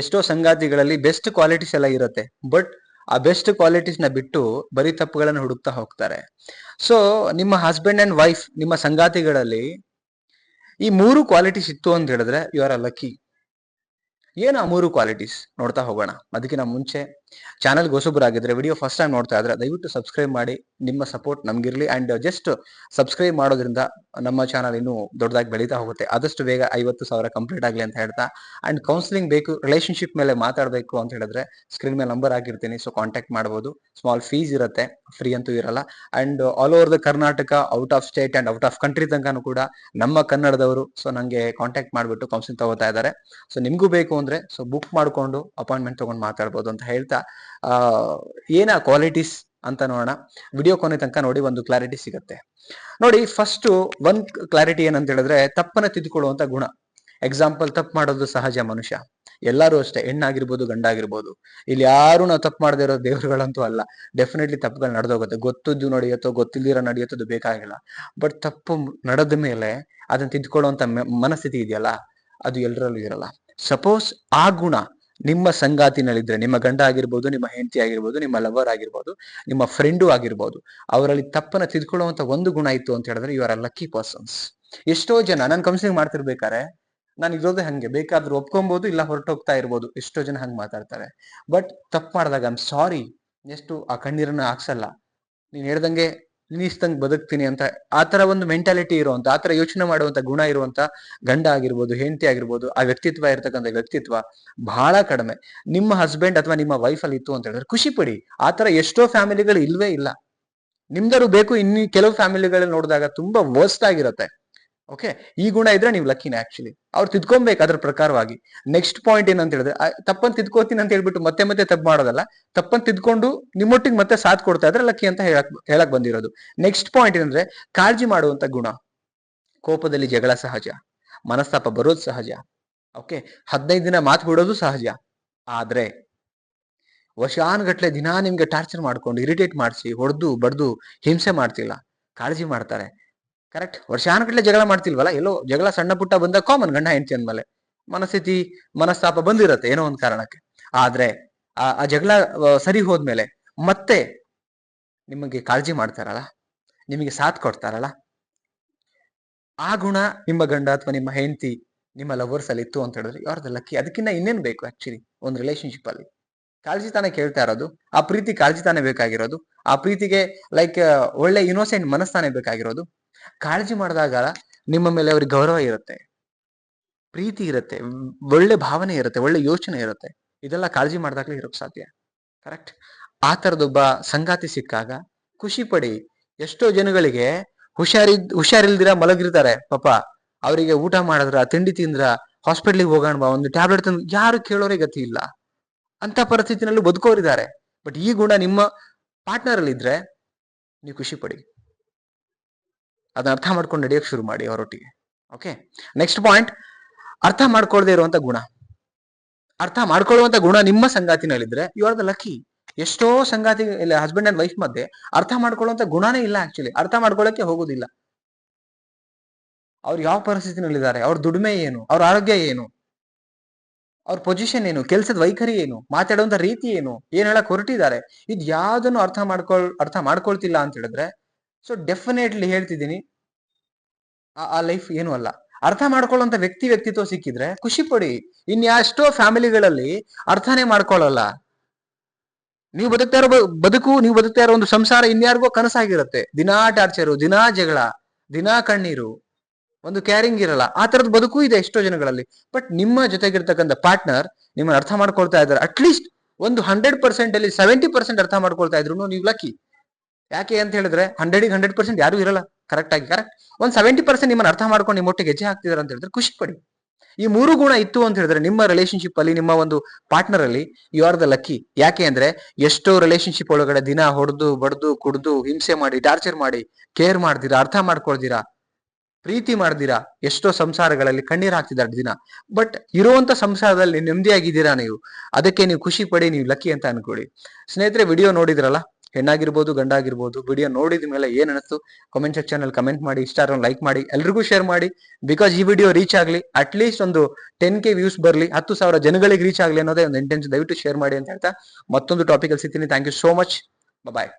ಎಷ್ಟೋ ಸಂಗಾತಿಗಳಲ್ಲಿ best qualities ಎಲ್ಲ ಇರುತ್ತೆ ಬಟ್ ಆ ಬೆಸ್ಟ್ ಕ್ವಾಲಿಟೀಸ್ನ ಬಿಟ್ಟು ಬರೀ ತಪ್ಪುಗಳನ್ನು ಹುಡುಕ್ತಾ ಹೋಗ್ತಾರೆ. ಸೊ ನಿಮ್ಮ ಹಸ್ಬೆಂಡ್ ಅಂಡ್ ವೈಫ್ ನಿಮ್ಮ ಸಂಗಾತಿಗಳಲ್ಲಿ ಈ ಮೂರು ಕ್ವಾಲಿಟೀಸ್ ಇತ್ತು ಅಂತ ಹೇಳಿದ್ರೆ ಯು ಆರ್ ಅ ಲಕ್ಕಿ ಏನು ಆ ಮೂರು ಕ್ವಾಲಿಟೀಸ್ ನೋಡ್ತಾ ಹೋಗೋಣ. ಅದಕ್ಕಿಂತ ಮುಂಚೆ ಚಾನಲ್ ಹೊಸಬರಾಗಿದ್ರೆ ವಿಡಿಯೋ ಫಸ್ಟ್ ಟೈಮ್ ನೋಡ್ತಾ ಇದ್ರೆ ದಯವಿಟ್ಟು ಸಬ್ಸ್ಕ್ರೈಬ್ ಮಾಡಿ, ನಿಮ್ಮ ಸಪೋರ್ಟ್ ನಮ್ಗಿರ್ಲಿ ಅಂಡ್ ಜಸ್ಟ್ ಸಬ್ಸ್ಕ್ರೈಬ್ ಮಾಡೋದ್ರಿಂದ ನಮ್ಮ ಚಾನಲ್ ಇನ್ನೂ ದೊಡ್ಡದಾಗಿ ಬೆಳೀತಾ ಹೋಗುತ್ತೆ. ಆದಷ್ಟು ಬೇಗ ಐವತ್ತು ಸಾವಿರ ಕಂಪ್ಲೀಟ್ ಆಗಲಿ ಅಂತ ಹೇಳ್ತಾ ಅಂಡ್ ಕೌನ್ಸಿಲಿಂಗ್ ಬೇಕು ರಿಲೇಶನ್ಶಿಪ್ ಮೇಲೆ ಮಾತಾಡಬೇಕು ಅಂತ ಹೇಳಿದ್ರೆ ಸ್ಕ್ರೀನ್ ಮೇಲೆ ನಂಬರ್ ಆಗಿರ್ತೀನಿ ಸೊ ಕಾಂಟ್ಯಾಕ್ಟ್ ಮಾಡಬಹುದು ಸ್ಮಾಲ್ ಫೀಸ್ ಇರುತ್ತೆ ಫ್ರೀ ಅಂತೂ ಇರಲ್ಲ. And all over the Karnataka out of state and out of country ತನಕನೂ ಕೂಡ ನಮ್ಮ ಕನ್ನಡದವರು ಸೊ ನಂಗೆ ಕಾಂಟ್ಯಾಕ್ಟ್ ಮಾಡಿಬಿಟ್ಟು ಕೌನ್ಸಿಲಿಂಗ್ ತಗೋತಾ ಇದ್ದಾರೆ. ಸೊ ನಿಮ್ಗೂ ಬೇಕು ಅಂದ್ರೆ ಸೊ ಬುಕ್ ಮಾಡ್ಕೊಂಡು ಅಪಾಯಿಂಟ್ಮೆಂಟ್ ತಗೊಂಡು ಮಾತಾಡ್ಬೋದು ಅಂತ ಹೇಳ್ತಾ ಏನ ಕ್ವಾಲಿಟೀಸ್ ಅಂತ ನೋಡೋಣ. ವಿಡಿಯೋ ಕೊನೆ ತನಕ ನೋಡಿ ಒಂದು ಕ್ಲಾರಿಟಿ ಸಿಗುತ್ತೆ. ನೋಡಿ ಫಸ್ಟ್ ಒಂದ್ ಕ್ಲಾರಿಟಿ ಏನಂತ ಹೇಳಿದ್ರೆ ತಪ್ಪನ್ನ ತಿದ್ದುಕೊಳ್ಳುವಂತ ಗುಣ. ಎಕ್ಸಾಂಪಲ್ ತಪ್ಪು ಮಾಡೋದು ಸಹಜ ಮನುಷ್ಯ. ಎಲ್ಲರೂ ಅಷ್ಟೇ, ಹೆಣ್ಣಾಗಿರ್ಬೋದು, ಗಂಡಾಗಿರ್ಬೋದು. ಇಲ್ಲಿ ಯಾರು ನಾವು ತಪ್ಪು ಮಾಡದೇ ಇರೋ ದೇವರುಗಳಂತೂ ಅಲ್ಲ. ಡೆಫಿನೆಟ್ಲಿ ತಪ್ಪುಗಳು ನಡೆದೋಗುತ್ತೆ. ಗೊತ್ತಿದ್ದು ನಡೆಯುತ್ತೋ, ಗೊತ್ತಿಲ್ದಿರೋ ನಡೆಯುತ್ತೋ ಬೇಕಾಗಿಲ್ಲ. ಬಟ್ ತಪ್ಪು ನಡೆದ ಮೇಲೆ ಅದನ್ನ ತಿದ್ದುಕೊಳ್ಳುವಂತ ಮನಸ್ಥಿತಿ ಇದೆಯಲ್ಲ? ಅದು ಎಲ್ಲರಲ್ಲೂ ಇರಲ್ಲ. ಸಪೋಸ್ ಆ ಗುಣ ನಿಮ್ಮ ಸಂಗಾತಿನಲ್ಲಿದ್ರೆ, ನಿಮ್ಮ ಗಂಡ ಆಗಿರ್ಬೋದು, ನಿಮ್ಮ ಹೆಂಡತಿ ಆಗಿರ್ಬೋದು, ನಿಮ್ಮ ಲವರ್ ಆಗಿರ್ಬೋದು, ನಿಮ್ಮ ಫ್ರೆಂಡು ಆಗಿರ್ಬೋದು, ಅವರಲ್ಲಿ ತಪ್ಪನ್ನ ತಿದ್ಕೊಳ್ಳುವಂತ ಒಂದು ಗುಣ ಇತ್ತು ಅಂತ ಹೇಳಿದ್ರೆ you are a lucky persons ಎಷ್ಟೋ ಜನ, ನಾನು ಕೌನ್ಸಿಲಿಂಗ್ ಮಾಡ್ತಿರ್ಬೇಕಾರೆ ನಾನು ಇರೋದೇ ಹಂಗೆ, ಬೇಕಾದ್ರೂ ಒಪ್ಕೊಂಬೋದು, ಇಲ್ಲ ಹೊರಟೋಗ್ತಾ ಇರ್ಬೋದು, ಎಷ್ಟೋ ಜನ ಹಂಗೆ ಮಾತಾಡ್ತಾರೆ. ಬಟ್ ತಪ್ಪು ಮಾಡಿದಾಗ ಐಮ್ ಸಾರಿ ಎಷ್ಟು ಆ ಕಣ್ಣೀರನ್ನ ಹಾಕ್ಸಲ್ಲ. ನೀನ್ ಹೇಳ್ದಂಗೆ ನೀಸ್ತಂಗ್ ಬದುಕ್ತೀನಿ ಅಂತ ಆತರ ಒಂದು ಮೆಂಟಾಲಿಟಿ ಇರುವಂತ ಆತರ ಯೋಚನೆ ಮಾಡುವಂತ ಗುಣ ಇರುವಂತ ಗಂಡ ಆಗಿರ್ಬೋದು, ಹೆಂಡತಿ ಆಗಿರ್ಬೋದು, ಆ ವ್ಯಕ್ತಿತ್ವ ಇರತಕ್ಕಂಥ ವ್ಯಕ್ತಿತ್ವ ಬಹಳ ಕಡಿಮೆ. ನಿಮ್ಮ ಹಸ್ಬೆಂಡ್ ಅಥವಾ ನಿಮ್ಮ ವೈಫ್ ಅಲ್ಲಿ ಇತ್ತು ಅಂತ ಹೇಳಿದ್ರೆ ಖುಷಿ ಪಡಿ. ಆತರ ಎಷ್ಟೋ ಫ್ಯಾಮಿಲಿಗಳು ಇಲ್ವೇ ಇಲ್ಲ. ನಿಮ್ದರು ಬೇಕು, ಇನ್ನು ಕೆಲವು ಫ್ಯಾಮಿಲಿಗಳಲ್ಲಿ ನೋಡಿದಾಗ ತುಂಬಾ ವರ್ಸ್ಟ್ ಆಗಿರುತ್ತೆ. ಓಕೆ ಈ ಗುಣ ಇದ್ರೆ ನೀವು ಲಕ್ಕಿನ ಆಕ್ಚುಲಿ ಅವ್ರು ತಿದ್ಕೊಬೇಕು ಅದ್ರ ಪ್ರಕಾರವಾಗಿ. ನೆಕ್ಸ್ಟ್ ಪಾಯಿಂಟ್ ಏನಂತ ಹೇಳಿದ್ರೆ ತಪ್ಪನ್ ತಿದ್ಕೋತೀನಿ ಅಂತ ಹೇಳ್ಬಿಟ್ಟು ಮತ್ತೆ ಮತ್ತೆ ತಪ್ಪು ಮಾಡೋದಲ್ಲ ತಪ್ಪನ್ ತಿದ್ಕೊಂಡು ನಿಮ್ಮೊಟ್ಟಿಗೆ ಮತ್ತೆ ಸಾಥ್ ಕೊಡ್ತಾ ಇದ್ರೆ ಲಕ್ಕಿ ಅಂತ ಹೇಳಕ್ ಹೇಳಕ್ ಬಂದಿರೋದು. ನೆಕ್ಸ್ಟ್ ಪಾಯಿಂಟ್ ಏನಂದ್ರೆ, ಕಾಳಜಿ ಮಾಡುವಂತ ಗುಣ. ಕೋಪದಲ್ಲಿ ಜಗಳ ಸಹಜ. ಮನಸ್ತಾಪ ಬರೋದು ಸಹಜ. ಓಕೆ ಹದಿನೈದು ದಿನ ಮಾತು ಬಿಡೋದು ಸಹಜ. ಆದ್ರೆ, ವರ್ಷಾನುಗಟ್ಲೆ ದಿನಾ ನಿಮ್ಗೆ ಟಾರ್ಚರ್ ಮಾಡ್ಕೊಂಡು ಇರಿಟೇಟ್ ಮಾಡಿಸಿ, ಹೊಡೆದು, ಬಡ್ದು, ಹಿಂಸೆ ಮಾಡ್ತಿಲ್ಲ. ಕಾಳಜಿ ಮಾಡ್ತಾರೆ. ಕರೆಕ್ಟ್ ವರ್ಷಾನುಗಟ್ಲೆ ಜಗಳ ಮಾಡ್ತಿಲ್ವಲ್ಲ? ಎಲ್ಲೋ ಜಗಳ ಸಣ್ಣ ಪುಟ್ಟ ಬಂದ ಕಾಮನ್ ಗಂಡ ಹೆಂಡತಿ ಅಂದ್ಮೇಲೆ ಮನಸ್ಥಿತಿ, ಮನಸ್ತಾಪ ಬಂದಿರತ್ತೆ ಏನೋ ಒಂದ್ ಕಾರಣಕ್ಕೆ. ಆದ್ರೆ ಆ ಜಗಳ ಸರಿ ಹೋದ್ಮೇಲೆ ಮತ್ತೆ ನಿಮಗೆ ಕಾಳಜಿ ಮಾಡ್ತಾರಲ್ಲ? ನಿಮಗೆ ಸಾಥ್ ಕೊಡ್ತಾರಲ್ಲ? ಆ ಗುಣ ನಿಮ್ಮ ಗಂಡ ಅಥವಾ ನಿಮ್ಮ ಹೆಂಡತಿ ನಿಮ್ಮ ಲವರ್ಸ್ ಅಲ್ಲಿ ಇತ್ತು ಅಂತ ಹೇಳಿದ್ರೆ ಯಾರ್ದು ಲಕ್ಕಿ ಅದಕ್ಕಿಂತ ಇನ್ನೇನ್ ಬೇಕು ಆಕ್ಚುಲಿ ಒಂದು ರಿಲೇಶನ್ಶಿಪ್ ಅಲ್ಲಿ. ಕಾಳಜಿ ತಾನೇ ಕೇಳ್ತಾ ಇರೋದು. ಆ ಪ್ರೀತಿ ಕಾಳಜಿ ತಾನೇ ಬೇಕಾಗಿರೋದು. ಆ ಪ್ರೀತಿಗೆ ಲೈಕ್ ಒಳ್ಳೆ ಇನ್ನೋಸೆಂಟ್ ಮನಸ್ತಾನೆ ಬೇಕಾಗಿರೋದು. ಕಾಳಜಿ ಮಾಡಿದಾಗ ನಿಮ್ಮ ಮೇಲೆ ಅವ್ರಿಗೆ ಗೌರವ ಇರುತ್ತೆ. ಪ್ರೀತಿ ಇರುತ್ತೆ. ಒಳ್ಳೆ ಭಾವನೆ ಇರುತ್ತೆ. ಒಳ್ಳೆ ಯೋಚನೆ ಇರುತ್ತೆ. ಇದೆಲ್ಲ ಕಾಳಜಿ ಮಾಡಿದಾಗಲೇ ಇರೋಕ್ ಸಾಧ್ಯ. ಕರೆಕ್ಟ್? ಆ ತರದೊಬ್ಬ ಸಂಗಾತಿ ಸಿಕ್ಕಾಗ ಖುಷಿ ಪಡಿ. ಎಷ್ಟೋ ಜನಗಳಿಗೆ ಹುಷಾರಿದ್ ಹುಷಾರಿಲ್ದಿರ ಮಲಗಿರ್ತಾರೆ. ಪಾಪ, ಅವರಿಗೆ ಊಟ ಮಾಡಿದ್ರ, ತಿಂಡಿ ತಿಂದ್ರ, ಹಾಸ್ಪಿಟ್ಲಿಗೆ ಹೋಗೋಣ ಬಾ, ಒಂದು ಟ್ಯಾಬ್ಲೆಟ್ ತಂದು, ಯಾರು ಕೇಳೋರೇ ಗತಿ ಇಲ್ಲ. ಅಂತ ಪರಿಸ್ಥಿತಿನಲ್ಲೂ ಬದುಕೋರಿದ್ದಾರೆ. ಬಟ್ ಈ ಗುಣ ನಿಮ್ಮ ಪಾರ್ಟ್ನರ್ ಅಲ್ಲಿ ಇದ್ರೆ ನೀವು ಖುಷಿ ಪಡಿ. ಅದನ್ನ ಅರ್ಥ ಮಾಡ್ಕೊಂಡು ನಡೆಯೋಕೆ ಶುರು ಮಾಡಿ ಅವರೊಟ್ಟಿಗೆ ಓಕೆ ನೆಕ್ಸ್ಟ್ ಪಾಯಿಂಟ್ ಅರ್ಥ ಮಾಡ್ಕೊಳ್ಳದೆ ಇರುವಂತ ಗುಣ. ಅರ್ಥ ಮಾಡ್ಕೊಳ್ಳುವಂತ ಗುಣ ನಿಮ್ಮ ಸಂಗಾತಿನಲ್ಲಿದ್ರೆ ಯು ಆರ್ ದ ಲಕ್ಕಿ ಎಷ್ಟೋ ಸಂಗಾತಿ, ಇಲ್ಲ ಹಸ್ಬೆಂಡ್ ಅಂಡ್ ವೈಫ್ ಮಧ್ಯೆ ಅರ್ಥ ಮಾಡ್ಕೊಳ್ಳುವಂತ ಗುಣನೇ ಇಲ್ಲ ಆಕ್ಚುಲಿ ಅರ್ಥ ಮಾಡ್ಕೊಳ್ಳಕ್ಕೆ ಹೋಗೋದಿಲ್ಲ. ಅವ್ರು ಯಾವ ಪರಿಸ್ಥಿತಿನಲ್ಲಿದ್ದಾರೆ? ಅವ್ರ ದುಡಿಮೆ ಏನು? ಅವ್ರ ಆರೋಗ್ಯ ಏನು? ಅವ್ರ ಪೊಸಿಷನ್ ಏನು? ಕೆಲಸದ ವೈಖರಿ ಏನು? ಮಾತಾಡುವಂತ ರೀತಿ ಏನು? ಏನ್ ಹೇಳಕ್ ಹೊರಟಿದ್ದಾರೆ? ಇದ್ ಯಾವ್ದನ್ನು ಅರ್ಥ ಮಾಡ್ಕೊಳ್, ಅರ್ಥ ಮಾಡ್ಕೊಳ್ತಿಲ್ಲ ಅಂತ ಹೇಳಿದ್ರೆ ಸೊ ಡೆಫಿನೆಟ್ಲಿ ಹೇಳ್ತಿದ್ದೀನಿ. ಆ- ಲೈಫ್ ಏನು ಅಲ್ಲ. ಅರ್ಥ ಮಾಡ್ಕೊಳ್ಳೋಂಥ ವ್ಯಕ್ತಿ ವ್ಯಕ್ತಿತ್ವ ಸಿಕ್ಕಿದ್ರೆ ಖುಷಿ ಪಡಿ. ಇನ್ಯಾಷ್ಟೋ ಫ್ಯಾಮಿಲಿಗಳಲ್ಲಿ ಅರ್ಥನೇ ಮಾಡ್ಕೊಳ್ಳಲ್ಲ. ನೀವು ಬದುಕ್ತಾ ಇರೋ ಬದುಕು, ನೀವು ಬದುಕ್ತಾ ಇರೋ ಒಂದು ಸಂಸಾರ ಇನ್ಯಾರಿಗೋ ಕನಸಾಗಿರುತ್ತೆ. ದಿನಾ ಟಾರ್ಚರು, ದಿನಾ ಜಗಳ, ದಿನಾ ಕಣ್ಣೀರು, ಒಂದು ಕ್ಯಾರಿಂಗ್ ಇರಲ್ಲ. ಆ ತರದ ಬದುಕು ಇದೆ ಎಷ್ಟೋ ಜನಗಳಲ್ಲಿ. ಬಟ್ ನಿಮ್ಮ ಜೊತೆಗಿರ್ತಕ್ಕಂಥ ಪಾರ್ಟ್ನರ್ ನಿಮ್ಮನ್ನ ಅರ್ಥ ಮಾಡ್ಕೊಳ್ತಾ ಇದ್ದಾರೆ. ಅಟ್ಲೀಸ್ಟ್ ಒಂದು ಹಂಡ್ರೆಡ್ ಪರ್ಸೆಂಟ್ ಅಲ್ಲಿ ಸೆವೆಂಟಿ ಪರ್ಸೆಂಟ್ ಅರ್ಥ ಮಾಡ್ಕೊಳ್ತಾ ಇದ್ರು ನೀವು ಲಕ್ಕಿ ಯಾಕೆ ಅಂತ ಹೇಳಿದ್ರೆ ಹಂಡ್ರೆಡ್ ಹಂಡ್ರೆಡ್ ಪರ್ಸೆಂಟ್ ಯಾರು ಇರಲ್ಲ. ಕರೆಕ್ಟ್ ಆಗಿ ಕರೆಕ್ಟ್ ಒಂದ್ ಸೆವೆಂಟಿ ಪರ್ಸೆಂಟ್ ನಿಮ್ಮನ್ನ ಅರ್ಥ ಮಾಡ್ಕೊಂಡು ನಿಮ್ಮ ಒಟ್ಟಿಗೆ ಹೆಜ್ಜೆ ಹಾಕ್ತಿದಾರೆ ಅಂತ ಹೇಳಿದ್ರೆ ಖುಷಿ ಪಡಿ. ಈ ಮೂರು ಗುಣ ಇತ್ತು ಅಂತ ಹೇಳಿದ್ರೆ ನಿಮ್ಮ ರಿಲೇಶನ್ಶಿಪ್ ಅಲ್ಲಿ, ನಿಮ್ಮ ಒಂದು ಪಾರ್ಟ್ನರ್ ಅಲ್ಲಿ ಯು ಆರ್ ದ ಲಕ್ಕಿ ಯಾಕೆ ಅಂದ್ರೆ ಎಷ್ಟೋ ರಿಲೇಶನ್ಶಿಪ್ ಒಳಗಡೆ ದಿನ ಹೊಡೆದು, ಬಡ್ದು, ಕುಡ್ದು, ಹಿಂಸೆ ಮಾಡಿ ಟಾರ್ಚರ್ ಮಾಡಿ ಕೇರ್ ಮಾಡ್ದಿರಾ, ಅರ್ಥ ಮಾಡ್ಕೊಳ್ದಿರಾ, ಪ್ರೀತಿ ಮಾಡ್ದಿರಾ, ಎಷ್ಟೋ ಸಂಸಾರಗಳಲ್ಲಿ ಕಣ್ಣೀರ್ ಹಾಕ್ತಿದ್ದಾರೆ ದಿನ. ಬಟ್ ಇರುವಂತ ಸಂಸಾರದಲ್ಲಿ ನೆಮ್ಮದಿಯಾಗಿದ್ದೀರಾ ನೀವು? ಅದಕ್ಕೆ ನೀವು ಖುಷಿ ಪಡಿ, ನೀವು ಲಕ್ಕಿ ಅಂತ ಅನ್ಕೊಳ್ಳಿ. ಸ್ನೇಹಿತರೆ ವಿಡಿಯೋ ನೋಡಿದ್ರಲ್ಲ? ಹೆಣ್ಣಾಗಿರ್ಬೋದು, ಗಂಡಾಗಿರ್ಬೋದು ವಿಡಿಯೋ ನೋಡಿದ ಮೇಲೆ ಏನ್ ಅನಿಸ್ತು? ಕಮೆಂಟ್ ಸೆಕ್ಷನ್ ಅಲ್ಲಿ ಕಮೆಂಟ್ ಮಾಡಿ ಇಷ್ಟ ಲೈಕ್ ಮಾಡಿ, ಎಲ್ರಿಗೂ ಶೇರ್ ಮಾಡಿ ಬಿಕಾಸ್ ಈ ವಿಡಿಯೋ ರೀಚ್ ಆಗಲಿ ಅಟ್ ಲೀಸ್ಟ್ ಒಂದು ಟೆನ್ ಕೆ ವ್ಯೂಸ್ ಬರಲಿ, ಹತ್ತು ಸಾವಿರ ಜನಗಳಿಗೆ ರೀಚ್ ಆಗಲಿ ಅನ್ನೋದೇ ಒಂದು ಇಂಟೆನ್ಸ್ ದಯವಿಟ್ಟು ಶೇರ್ ಮಾಡಿ ಅಂತ ಹೇಳ್ತಾ ಮತ್ತೊಂದು ಟಾಪಿಕ್ ಅಲ್ಲಿ ಸಿಗ್ತೀನಿ. Thank you so much bye